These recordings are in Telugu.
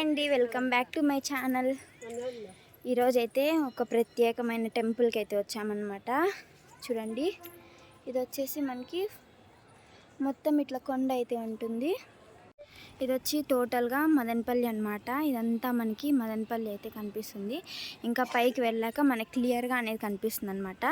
అండి welcome back to my channel. ఈరోజైతే ఒక ప్రత్యేకమైన టెంపుల్కి అయితే వచ్చామన్నమాట. చూడండి ఇది వచ్చేసి మనకి మొత్తం ఇట్లా కొండ అయితే ఉంటుంది. ఇది వచ్చి టోటల్గా మదనపల్లి అనమాట ఇదంతా మనకి మదనపల్లి అయితే కనిపిస్తుంది. ఇంకా పైకి వెళ్ళాక మనకి క్లియర్గా అనేది కనిపిస్తుంది అనమాట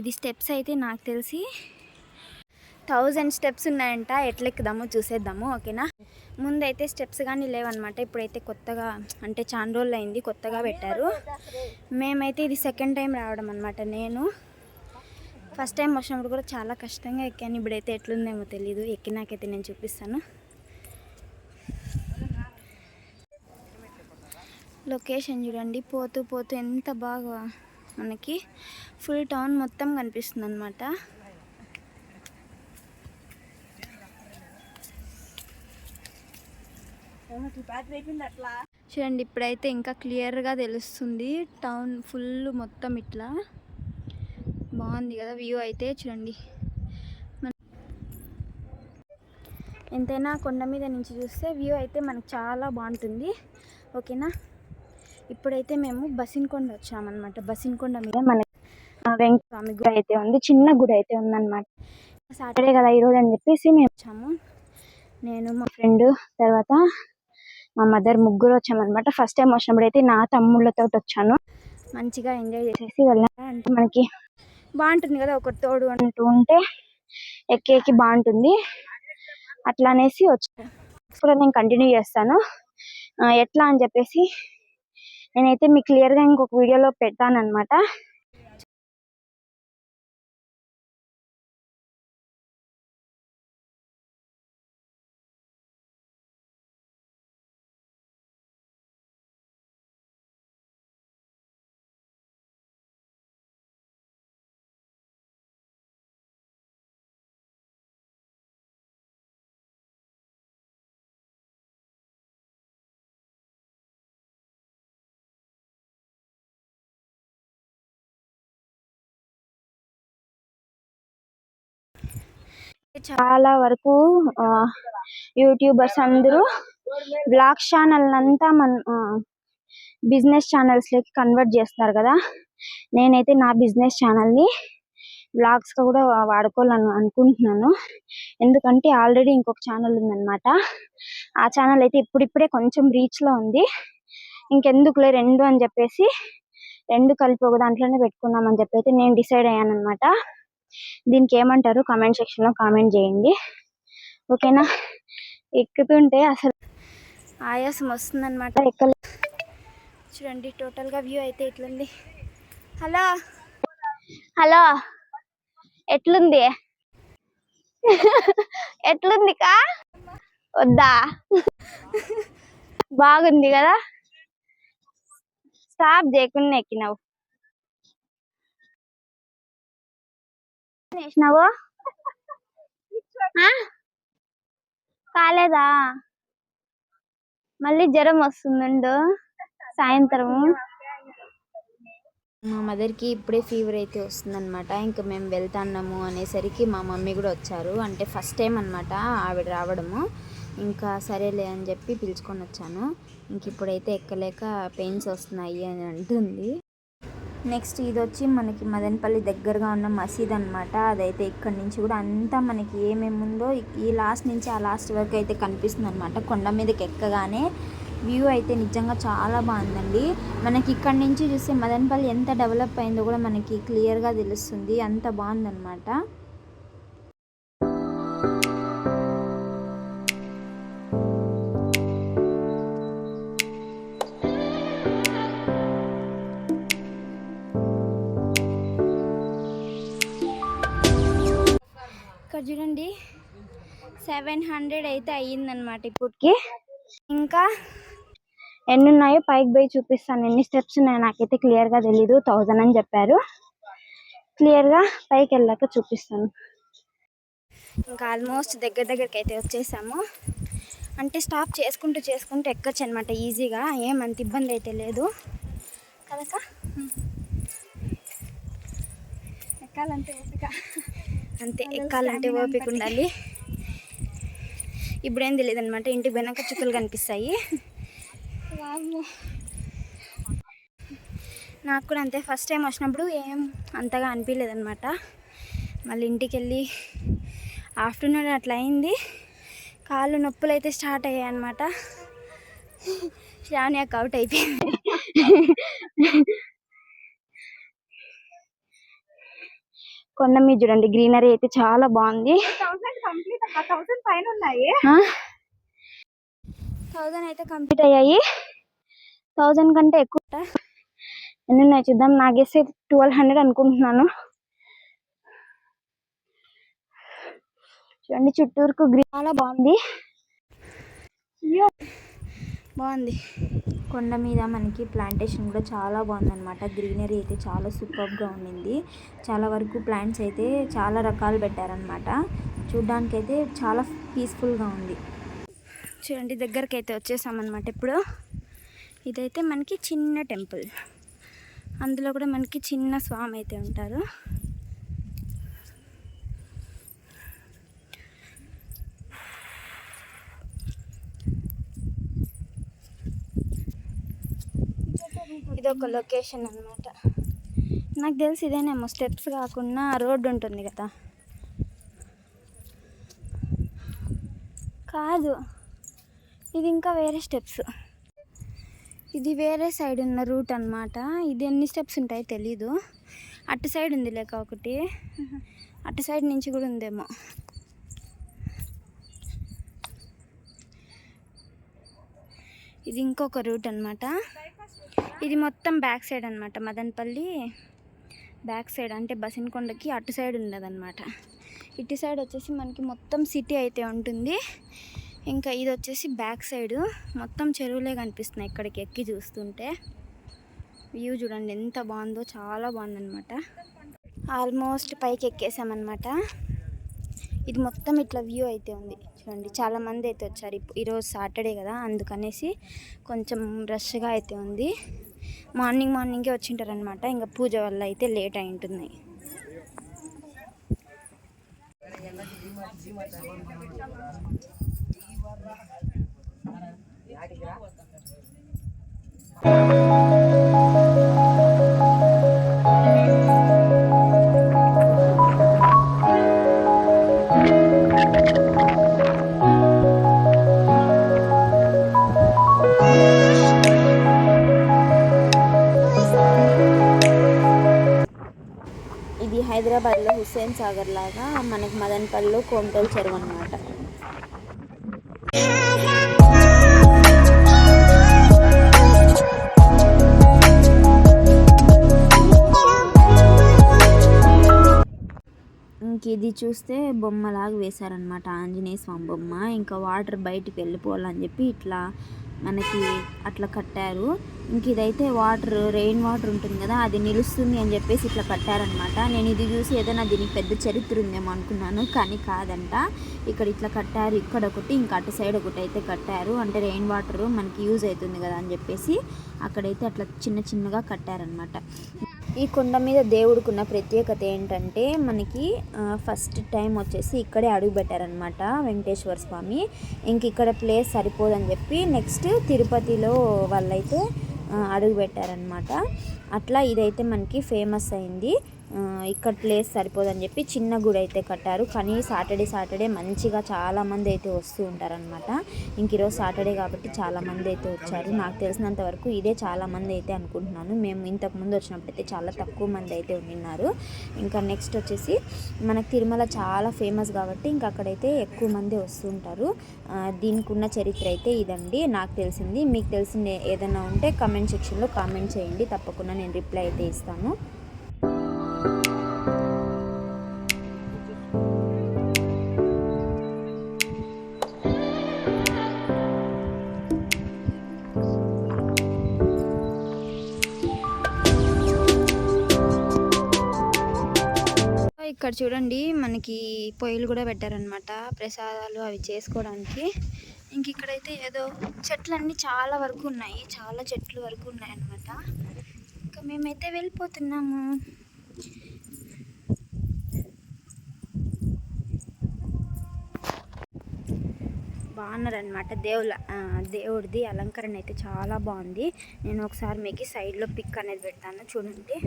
ఇది స్టెప్స్ అయితే నాకు తెలిసి థౌజండ్ స్టెప్స్ ఉన్నాయంట. ఎట్లెక్కుదాము చూసేద్దాము ఓకేనా? ముందైతే స్టెప్స్ కానీ లేవన్నమాట. ఇప్పుడైతే కొత్తగా అంటే చాలా రోజులు అయింది కొత్తగా పెట్టారు. మేమైతే ఇది సెకండ్ టైం రావడం అనమాట నేను. ఫస్ట్ టైం వచ్చినప్పుడు కూడా చాలా కష్టంగా ఎక్కాను. ఇప్పుడైతే ఎట్లుందేమో తెలీదు. ఎక్కినాకైతే నేను చూపిస్తాను. లొకేషన్ చూడండి. పోతూ పోతూ ఎంత బాగా మనకి ఫుల్ టౌన్ మొత్తం కనిపిస్తుంది అనమాట చూడండి ఇప్పుడైతే ఇంకా క్లియర్గా తెలుస్తుంది. టౌన్ ఫుల్ మొత్తం ఇట్లా. బాగుంది కదా వ్యూ అయితే చూడండి. ఎంతైనా కొండ మీద నుంచి చూస్తే వ్యూ అయితే మనకు చాలా బాగుంటుంది. ఓకేనా? ఇప్పుడైతే మేము బసిన్కొండ వచ్చామన్నమాట. బసిన్కొండ మీద మన వెంకటస్వామి గుడి అయితే ఉంది. చిన్న గుడి అయితే ఉందన్నమాట. సాటర్డే కదా ఈరోజు అని చెప్పేసి మేము వచ్చాము. నేను మా ఫ్రెండ్ తర్వాత మా మదర్ ముగ్గురు వచ్చామన్నమాట. ఫస్ట్ టైం వచ్చినప్పుడు అయితే నా తమ్ముళ్ళతో వచ్చాను. మంచిగా ఎంజాయ్ చేసేసి వెళ్ళాను అంటే మనకి బాగుంటుంది కదా ఒకరి తోడు అంటూ ఉంటే ఎక్కేకి బాగుంటుంది. అట్లా అనేసి వచ్చాను కూడా నేను కంటిన్యూ చేస్తాను. ఎట్లా అని చెప్పేసి నేనైతే మీకు క్లియర్గా ఇంకొక వీడియోలో అనమాట చాలా వరకు ఆ, యూట్యూబర్స్ అందరూ బ్లాగ్ ఛానల్ అంతా మన బిజినెస్ ఛానల్స్లోకి కన్వర్ట్ చేస్తున్నారు కదా. నేనైతే నా బిజినెస్ ఛానల్ని ని బ్లాగ్స్ కూడా వాడుకోవాలని అనుకుంటున్నాను. ఎందుకంటే ఆల్రెడీ ఇంకొక ఛానల్ ఉందన్నమాట. ఆ ఛానల్ అయితే ఇప్పుడిప్పుడే కొంచెం రీచ్లో ఉంది. ఇంకెందుకులే రెండు అని చెప్పేసి రెండు కలిపి ఒక దాంట్లోనే పెట్టుకుందాం అని చెప్పి అయితే నేను డిసైడ్ అయ్యాను అనమాట దీనికి ఏమంటారు కామెంట్ సెక్షన్లో కామెంట్ చేయండి. ఓకేనా? ఎక్కుతుంటే అసలు ఆయాసం వస్తుందన్నమాట. ఎక్కలే చూడండి టోటల్గా వ్యూ అయితే ఎట్లుంది? హలో? హలో? ఎట్లుంది? ఎట్లుంది కా వద్దా? బాగుంది కదా? స్టాప్ చేయకుండా ఎక్కినావు. చేసినావు కాలేదా? మళ్ళీ జ్వరం వస్తుందండు సాయంత్రం మా మదర్కి ఇప్పుడే ఫీవర్ అయితే వస్తుందన్నమాట. ఇంకా మేము వెళ్తాన్నాము అనేసరికి మా మమ్మీ కూడా వచ్చారు. అంటే ఫస్ట్ టైం అనమాట ఆవిడ రావడము. ఇంకా సరేలే అని చెప్పి పిలుచుకొని వచ్చాను. ఇంక ఇప్పుడైతే ఎక్కలేక పెయిన్స్ వస్తున్నాయి అని అంటుంది. నెక్స్ట్ ఇది వచ్చి మనకి మదనపల్లి దగ్గరగా ఉన్న మసీద్ అనమాట అదైతే ఇక్కడ నుంచి కూడా అంతా మనకి ఏమేమి ఉందో ఈ లాస్ట్ నుంచి ఆ లాస్ట్ వరకు అయితే కనిపిస్తుంది అనమాట కొండ మీదకి ఎక్కగానే వ్యూ అయితే నిజంగా చాలా బాగుందండి. మనకి ఇక్కడ నుంచి చూస్తే మదనపల్లి ఎంత డెవలప్ అయిందో కూడా మనకి క్లియర్గా తెలుస్తుంది. అంత బాగుందన్నమాట. సెవెన్ హండ్రెడ్ అయితే అయ్యిందనమాట ఇప్పటికి. ఇంకా ఎన్ని ఉన్నాయో పైకి పోయి చూపిస్తాను. ఎన్ని స్టెప్స్ ఉన్నాయో నాకైతే క్లియర్గా తెలీదు. థౌజండ్ అని చెప్పారు. క్లియర్గా పైకి వెళ్ళాక చూపిస్తాను. ఇంకా ఆల్మోస్ట్ దగ్గర దగ్గరికి అయితే వచ్చేసాము. అంటే స్టాప్ చేసుకుంటూ చేసుకుంటూ ఎక్కొచ్చు అనమాట ఈజీగా ఏమంత ఇబ్బంది అయితే లేదు. కదక ఎక్కాలంటే ఓపిక. అంతే ఎక్కాలంటే ఓపిక ఉండాలి. ఇప్పుడేం తెలియదు అనమాట ఇంటికి పోయినాక చుక్కలు కనిపిస్తాయి. నాకు కూడా అంతే. ఫస్ట్ టైం వచ్చినప్పుడు ఏం అంతగా అనిపించలేదు అనమాట మళ్ళీ ఇంటికి వెళ్ళి ఆఫ్టర్నూన్ అట్లా అయింది. కాళ్ళు నొప్పులు అయితే స్టార్ట్ అయ్యాయి అనమాట శ్రావణి అక్క అవుట్ అయిపోయింది. కొండ మీద చూడండి గ్రీనరీ అయితే చాలా బాగుంది. థౌసండ్ కంప్లీట్ థౌసండ్ పైన ఉన్నాయి. థౌజండ్ అయితే కంప్లీట్ అయ్యాయి. థౌజండ్ కంటే ఎక్కువ ఎన్ని ఉన్నాయి చూద్దాం. నా గెస్ అయితే ట్వెల్వ్ హండ్రెడ్ అనుకుంటున్నాను. చూడండి చుట్టూరుకు గ్రీన్ చాలా బాగుంది. బాగుంది. కొండ మీద మనకి ప్లాంటేషన్ కూడా చాలా బాగుందన్నమాట. గ్రీనరీ అయితే చాలా సూపర్గా ఉండింది. చాలా వరకు ప్లాంట్స్ అయితే చాలా రకాలు పెట్టారనమాట చూడ్డానికి అయితే చాలా పీస్ఫుల్గా ఉంది. చూడండి దగ్గరికి అయితే వచ్చేసామన్నమాట ఇప్పుడు. ఇదైతే మనకి చిన్న టెంపుల్ అందులో కూడా మనకి చిన్న స్వామి అయితే ఉంటారు. ఇది ఒక లొకేషన్ అన్నమాట. నాకు తెలిసి ఇదేనేమో స్టెప్స్ కాకుండా రోడ్డు ఉంటుంది కదా. కాదు ఇది ఇంకా వేరే స్టెప్స్. ఇది వేరే సైడ్ ఉన్న రూట్ అన్నమాట. ఇది ఎన్ని స్టెప్స్ ఉంటాయో తెలీదు. అటు సైడ్ ఉంది లేక ఒకటి. అటు సైడ్ నుంచి కూడా ఉందేమో. ఇది ఇంకొక రూట్ అన్నమాట. ఇది మొత్తం బ్యాక్ సైడ్ అన్నమాట. మదనపల్లి బ్యాక్ సైడ్ అంటే బసిన్కొండకి అటు సైడ్ ఉండదన్నమాట. ఇటు సైడ్ వచ్చేసి మనకి మొత్తం సిటీ అయితే ఉంటుంది. ఇంకా ఇది వచ్చేసి బ్యాక్ సైడ్. మొత్తం చెరువులే కనిపిస్తున్నాయి ఇక్కడికి ఎక్కి చూస్తుంటే. వ్యూ చూడండి ఎంత బాగుందో చాలా బాగుందన్నమాట. ఆల్మోస్ట్ పైకి ఎక్కేసామన్నమాట. ఇది మొత్తం ఇట్లా వ్యూ అయితే ఉంది. చూడండి చాలామంది అయితే వచ్చారు. ఇప్పుడు ఈరోజు సాటర్డే కదా అందుకనేసి కొంచెం రష్గా అయితే ఉంది. మార్నింగ్ మార్నింగే వచ్చింటారనమాట ఇంకా పూజ వల్ల అయితే లేట్ అయి ఉంటుంది. ఇది సాగర్ లాగా మనకి మదనపల్లిలో కోమటోల్ చెరువు అనమాట ఇది చూస్తే బొమ్మలాగా వేశారనమాట ఆంజనేయ స్వామి బొమ్మ. ఇంకా వాటర్ బయటికి వెళ్ళిపోవాలని చెప్పి ఇట్లా మనకి అట్లా కట్టారు. ఇంక ఇదైతే వాటర్ రెయిన్ వాటర్ ఉంటుంది కదా అది నిలుస్తుంది అని చెప్పేసి ఇట్లా కట్టారనమాట నేను ఇది చూసి ఏదైనా దీనికి పెద్ద చరిత్ర ఉందేమో అనుకున్నాను కానీ కాదంట. ఇక్కడ ఇట్లా కట్టారు ఇక్కడ ఒకటి ఇంకా అటు సైడ్ ఒకటి అయితే కట్టారు. అంటే రెయిన్ వాటర్ మనకి యూజ్ అవుతుంది కదా అని చెప్పేసి అక్కడైతే అట్లా చిన్న చిన్నగా కట్టారనమాట ఈ కొండ మీద దేవుడికున్న ప్రత్యేకత ఏంటంటే మనకి ఫస్ట్ టైం వచ్చేసి ఇక్కడే అడుగు పెట్టారనమాట వెంకటేశ్వర స్వామి. ఇంక ఇక్కడ ప్లేస్ సరిపోదని చెప్పి నెక్స్ట్ తిరుపతిలో వాళ్ళైతే అడుగు పెట్టారనమాట అట్లా ఇదైతే మనకి ఫేమస్ అయింది. ఇక్కడ ప్లేస్ సరిపోదని చెప్పి చిన్న గుడి అయితే కట్టారు. కానీ సాటర్డే సాటర్డే మంచిగా చాలామంది అయితే వస్తూ ఉంటారనమాట ఇంక ఈరోజు సాటర్డే కాబట్టి చాలా మంది అయితే వచ్చారు. నాకు తెలిసినంత వరకు ఇదే చాలామంది అయితే అనుకుంటున్నాను. మేము ఇంతకు ముందు వచ్చినప్పుడు అయితే చాలా తక్కువ మంది అయితే ఉన్నారు ఇంకా నెక్స్ట్ వచ్చేసి మనకు తిరుమల చాలా ఫేమస్ కాబట్టి ఇంకా అక్కడైతే ఎక్కువ మంది వస్తుంటారు ఆ, దీనికి ఉన్న చరిత్ర అయితే ఇదండి. నాకు తెలిసింది. మీకు తెలిసింది ఏదైనా ఉంటే కమెంట్ సెక్షన్లో కామెంట్ చేయండి. తప్పకుండా నేను రిప్లై అయితే ఇస్తాను. ఇక్కడ చూడండి మనకి పొయ్యిలు కూడా పెట్టారనమాట ప్రసాదాలు అవి చేసుకోవడానికి. ఇంక ఇక్కడైతే ఏదో చెట్లన్నీ చాలా వరకు ఉన్నాయి చాలా చెట్లు వరకు ఉన్నాయన్నమాట. ఇంకా మేమైతే వెళ్ళిపోతున్నాము. బాగున్నారనమాట దేవుల ఆ, దేవుడిది అలంకరణ అయితే చాలా బాగుంది. నేను ఒకసారి మీకు సైడ్లో పిక్ అనేది పెడతాను. చూడండి.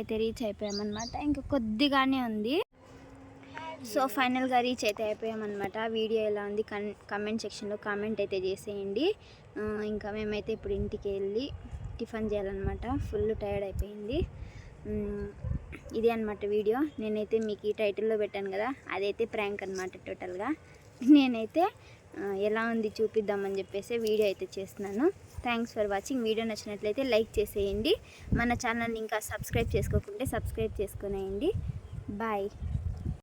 అయితే రీచ్ అయిపోయామన్నమాట. ఇంకా కొద్దిగానే ఉంది. సో ఫైనల్గా రీచ్ అయితే అయిపోయామన్నమాట. వీడియో ఎలా ఉంది కన్ కమెంట్ సెక్షన్లో కామెంట్ అయితే చేసేయండి. ఇంకా మేమైతే ఇప్పుడు ఇంటికి వెళ్ళి టిఫిన్ చేయాలన్నమాట. ఫుల్ టైర్డ్ అయిపోయింది. ఇదే అనమాట వీడియో నేనైతే మీకు ఈ టైటిల్లో పెట్టాను కదా అదైతే ప్రాంక్ అనమాట టోటల్గా నేనైతే ఎలా ఉంది చూపిద్దామని చెప్పేసి వీడియో అయితే చేస్తున్నాను. Thanks for watching. వీడియో నచ్చినట్లయితే లైక్ చేసేయండి. మన ఛానల్ని ఇంకా సబ్స్క్రైబ్ చేసుకోకుంటే సబ్స్క్రైబ్ చేసుకునేయండి. బాయ్.